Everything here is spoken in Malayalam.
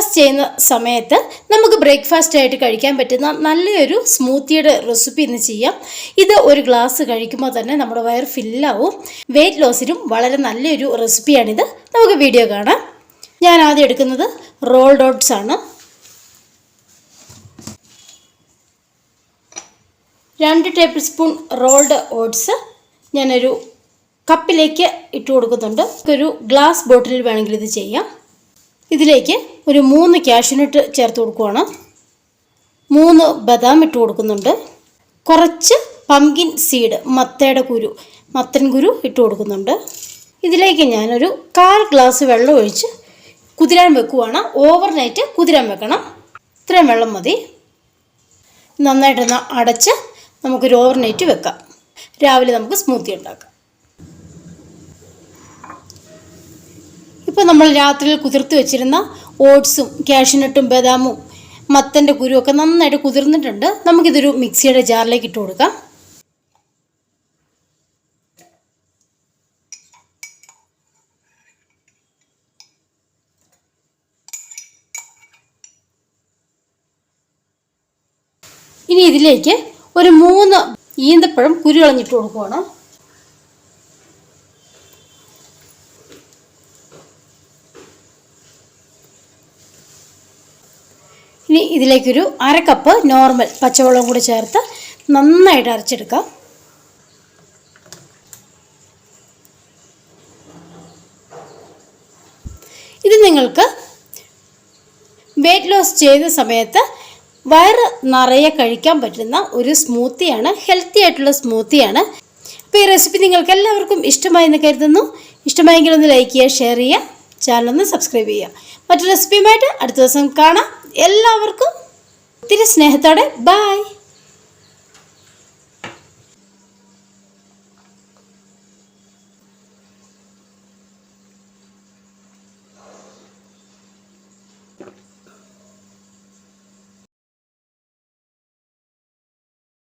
ബ്രേക്ക്ഫാസ്റ്റ് ചെയ്യുന്ന സമയത്ത് നമുക്ക് ബ്രേക്ക്ഫാസ്റ്റ് ആയിട്ട് കഴിക്കാൻ പറ്റുന്ന നല്ലൊരു സ്മൂത്തിയുടെ റെസിപ്പി ഇന്ന് ചെയ്യാം. ഇത് ഒരു ഗ്ലാസ് കഴിക്കുമ്പോൾ തന്നെ നമ്മുടെ വയർ ഫില്ലാവും. വെയിറ്റ് ലോസിനും വളരെ നല്ലൊരു റെസിപ്പിയാണിത്. നമുക്ക് വീഡിയോ കാണാം. ഞാൻ ആദ്യം എടുക്കുന്നത് റോൾ ഡോട്ട്സ് ആണ്. രണ്ട് ടേബിൾ സ്പൂൺ റോൾഡ് ഓട്സ് ഞാനൊരു കപ്പിലേക്ക് ഇട്ട് കൊടുക്കുന്നുണ്ട്. ഒരു ഗ്ലാസ് ബോട്ടിലിൽ വേണമെങ്കിൽ ഇത് ചെയ്യാം. ഇതിലേക്ക് ഒരു മൂന്ന് കാഷ്യൂനട്ട് ചേർത്ത് കൊടുക്കുവാണ്. മൂന്ന് ബദാം ഇട്ട് കൊടുക്കുന്നുണ്ട്. കുറച്ച് പംകിൻ സീഡ് മത്തയുടെ കുരു മത്തൻ കുരു ഇട്ട് കൊടുക്കുന്നുണ്ട്. ഇതിലേക്ക് ഞാനൊരു കാൽ ഗ്ലാസ് വെള്ളം ഒഴിച്ച് കുതിരാൻ വെക്കുവാണ്. ഓവർനൈറ്റ് കുതിരാൻ വെക്കണം. ഇത്രയും വെള്ളം മതി. നന്നായിട്ടൊന്ന് അടച്ച് നമുക്കൊരു ഓവർനൈറ്റ് വെക്കാം. രാവിലെ നമുക്ക് സ്മൂത്തി ഉണ്ടാക്കാം. ഇപ്പോൾ നമ്മൾ രാത്രിയിൽ കുതിർത്ത് വെച്ചിരുന്ന ഓട്സും കാഷ്യൂനട്ടും ബദാമും മത്തന്റെ കുരുവൊക്കെ നന്നായിട്ട് കുതിർന്നിട്ടുണ്ട്. നമുക്കിതൊരു മിക്സിയുടെ ജാറിലേക്ക് ഇട്ട് കൊടുക്കാം. ഇനി ഇതിലേക്ക് ഒരു മൂന്ന് ഈന്തപ്പഴം കുരു കളഞ്ഞിട്ട് കൊടുക്കുവാണ്. ഇനി ഇതിലേക്കൊരു അര കപ്പ് നോർമൽ പച്ചവെള്ളം കൂടി ചേർത്ത് നന്നായിട്ട് അരച്ചെടുക്കാം. ഇത് നിങ്ങൾക്ക് വെയിറ്റ് ലോസ് ചെയ്യുന്ന സമയത്ത് വയറ് നിറയെ കഴിക്കാൻ പറ്റുന്ന ഒരു സ്മൂത്തിയാണ് ഹെൽത്തി ആയിട്ടുള്ള സ്മൂത്തിയാണ്. അപ്പോൾ ഈ റെസിപ്പി നിങ്ങൾക്ക് എല്ലാവർക്കും ഇഷ്ടമായി എന്ന് കരുതുന്നു. ഇഷ്ടമായെങ്കിൽ ഒന്ന് ലൈക്ക് ചെയ്യുക ഷെയർ ചെയ്യുക. ചാനൽ ഒന്ന് സബ്സ്ക്രൈബ് ചെയ്യുക. മറ്റു റെസിപ്പിയുമായിട്ട് അടുത്ത ദിവസം കാണാം. എല്ലാവർക്കും ഒത്തിരി സ്നേഹത്തോടെ ബായ്